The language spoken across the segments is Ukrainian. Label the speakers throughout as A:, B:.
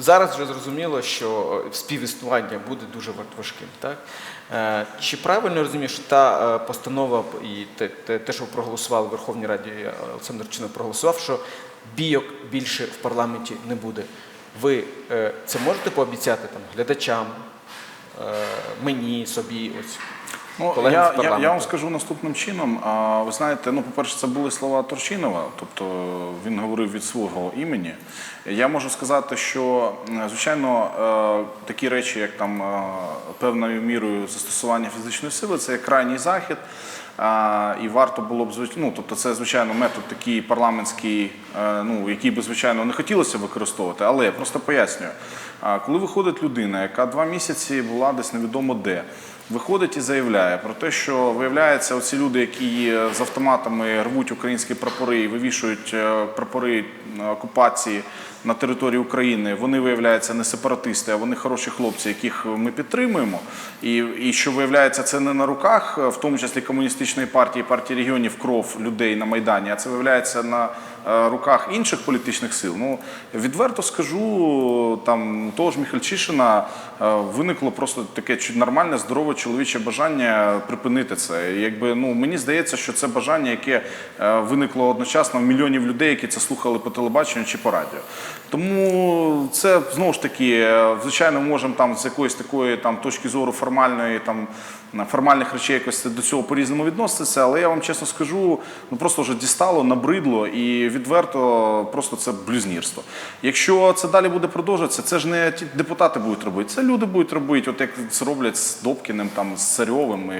A: зараз вже зрозуміло, що е, співіснування буде дуже важ- важким. Так? Е, Чи правильно я розумію, що та е, постанова і те, те, що проголосували в Верховній Раді, Олександр Чинов проголосував, що бійок більше в парламенті не буде. Ви це можете пообіцяти там, глядачам, мені, собі? Ось,
B: Ну,
A: колегам з
B: я, я, я вам скажу наступним чином. А, ви знаєте, ну, по-перше, це були слова Турчинова, тобто він говорив від свого імені. Я можу сказати, що звичайно е, такі речі, як там е, певною мірою застосування фізичної сили, це крайній захід. І варто було б ну, тобто це звичайно метод такий парламентський, е, ну який би звичайно не хотілося використовувати, але я просто пояснюю. Коли виходить людина, яка два місяці була десь невідомо де, виходить і заявляє про те, що виявляється, оці люди, які з автоматами рвуть українські прапори і вивішують е, прапори е, окупації на території України, вони виявляються не сепаратисти, а вони хороші хлопці, яких ми підтримуємо. І, і що виявляється, це не на руках, в тому числі комуністичної партії, партії регіонів кров людей на майдані, а це виявляється на руках інших політичних сил. Ну відверто скажу, там того ж Міхальчишина е, виникло просто таке нормальне, здорове чоловіче бажання припинити це. Якби ну мені здається, що це бажання, яке е, виникло одночасно в мільйонів людей, які це слухали по телебаченню чи по радіо. Тому це знову ж таки, е, звичайно, можемо там з якоїсь такої там точки зору формальної там формальних речей якось до цього по-різному відноситися, але я вам чесно скажу, ну просто вже дістало, набридло і відверто просто це блюзнірство. Якщо це далі буде продовжуватися, це ж не ті депутати будуть робити, це люди будуть робити, от як це роблять з Добкіним, там з Царьовим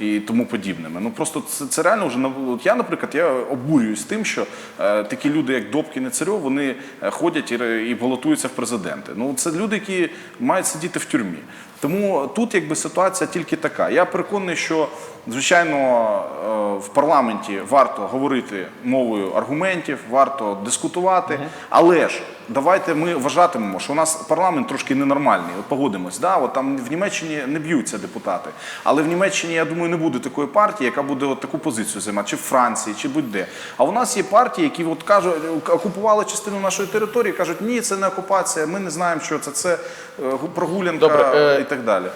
B: і, і тому подібними. Ну просто це, це реально вже от я, наприклад, я обурююсь тим, що е, такі люди, як Добкін і Царьов, вони е, ходять і, і балотуються в президенти. Ну це люди, які мають сидіти в тюрмі. Тому тут якби ситуація тільки така. Я переконаний, що звичайно е, в парламенті варто говорити мовою аргументів, варто дискутувати, але ж давайте ми вважатимемо, що у нас парламент трошки ненормальний. От погодимось, да? от там в Німеччині не б'ються депутати, але в Німеччині, я думаю, не буде такої партії, яка буде от таку позицію займати, чи в Франції, чи будь-де. А у нас є партії, які от кажуть, окупували частину нашої території, кажуть, ні, це не окупація, ми не знаємо, що це, це е, прогулянка
A: Добре, е,
B: і так далі.